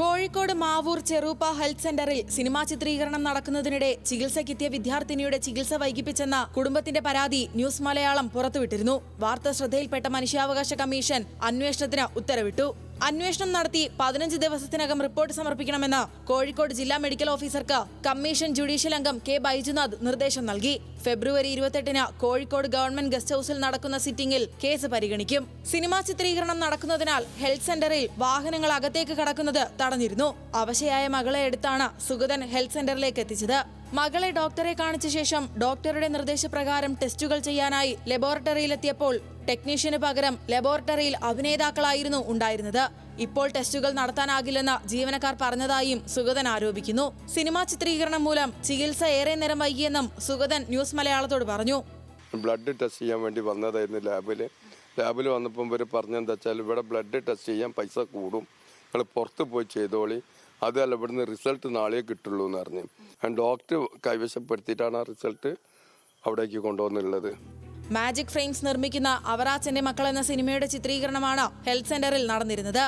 Kozhikode Mavoor Cheruppa health സെന്ററിൽ cinema ചിത്രീകരണം നടക്കുന്നതിനിടെ ചികിത്സയ്ക്കെത്തിയ വിദ്യാർത്ഥിനിയുടെ ചികിത്സ വൈകിപ്പിച്ചെന്ന കുടുംബത്തിന്റെ പരാതി ന്യൂസ് മലയാളം പുറത്തുവിട്ടിരുന്നു. വാർത്ത ശ്രദ്ധയിൽപ്പെട്ട മനുഷ്യാവകാശ കമ്മീഷൻ അന്വേഷണത്തിന് ഉത്തരവിട്ടു. അന്വേഷണം നടത്തി പതിനഞ്ച് ദിവസത്തിനകം റിപ്പോർട്ട് സമർപ്പിക്കണമെന്ന് കോഴിക്കോട് ജില്ലാ മെഡിക്കൽ ഓഫീസർക്ക് കമ്മീഷൻ ജുഡീഷ്യൽ അംഗം കെ ബൈജുനാഥ് നിർദ്ദേശം നൽകി. ഫെബ്രുവരി ഇരുപത്തെട്ടിന് കോഴിക്കോട് ഗവൺമെന്റ് ഗസ്റ്റ് ഹൌസിൽ നടക്കുന്ന സിറ്റിംഗിൽ കേസ് പരിഗണിക്കും. സിനിമാ ചിത്രീകരണം നടക്കുന്നതിനാൽ ഹെൽത്ത് സെന്ററിൽ വാഹനങ്ങൾ അകത്തേക്ക് കടക്കുന്നത് തടഞ്ഞിരുന്നു. അവശയായ മകളെ എടുത്താണ് സുഗതൻ ഹെൽത്ത് സെന്ററിലേക്ക് എത്തിച്ചത്. മകളെ ഡോക്ടറെ കാണിച്ച ശേഷം ഡോക്ടറുടെ നിർദ്ദേശപ്രകാരം ടെസ്റ്റുകൾ ചെയ്യാനായി ലബോറട്ടറിയിലെത്തിയപ്പോൾ ടെക്നീഷ്യന് പകരം ലബോറട്ടറിയിൽ അഭിനേതാക്കളായിരുന്നു ഉണ്ടായിരുന്നത്. ഇപ്പോൾ ടെസ്റ്റുകൾ നടത്താനാകില്ലെന്ന് ജീവനക്കാർ പറഞ്ഞതായും സുഗതൻ ആരോപിക്കുന്നു. സിനിമാ ചിത്രീകരണം മൂലം ചികിത്സ ഏറെ നേരം വൈകിയെന്നും സുഗതൻ ന്യൂസ് മലയാളത്തോട് പറഞ്ഞു. ബ്ലഡ് ടെസ്റ്റ് ചെയ്യാൻ വേണ്ടി വന്നതായിരുന്നു ലാബിൽ ലാബിൽ വന്നപ്പോൾ ഇവർ പറഞ്ഞെന്താ വെച്ചാൽ ഇവിടെ ബ്ലഡ് ടെസ്റ്റ് ചെയ്യാൻ പൈസ കൂടും. നിങ്ങൾ പുറത്ത് പോയി ചെയ്തോളി. അതല്ല ഇവിടുന്ന് റിസൾട്ട് നാളെ കിട്ടുള്ളൂ എന്ന് പറഞ്ഞു. ഞാൻ ഡോക്ടർ കൈവശപ്പെടുത്തിയിട്ടാണ് ആ റിസൾട്ട് അവിടേക്ക് കൊണ്ടുവന്നുള്ളത് മാജിക് ഫ്രെയിംസ് നിർമ്മിക്കുന്ന അവറാച്ചന്റെ മക്കൾ എന്ന സിനിമയുടെ ചിത്രീകരണമാണ് ഹെൽത്ത് സെന്ററിൽ നടന്നിരുന്നത്.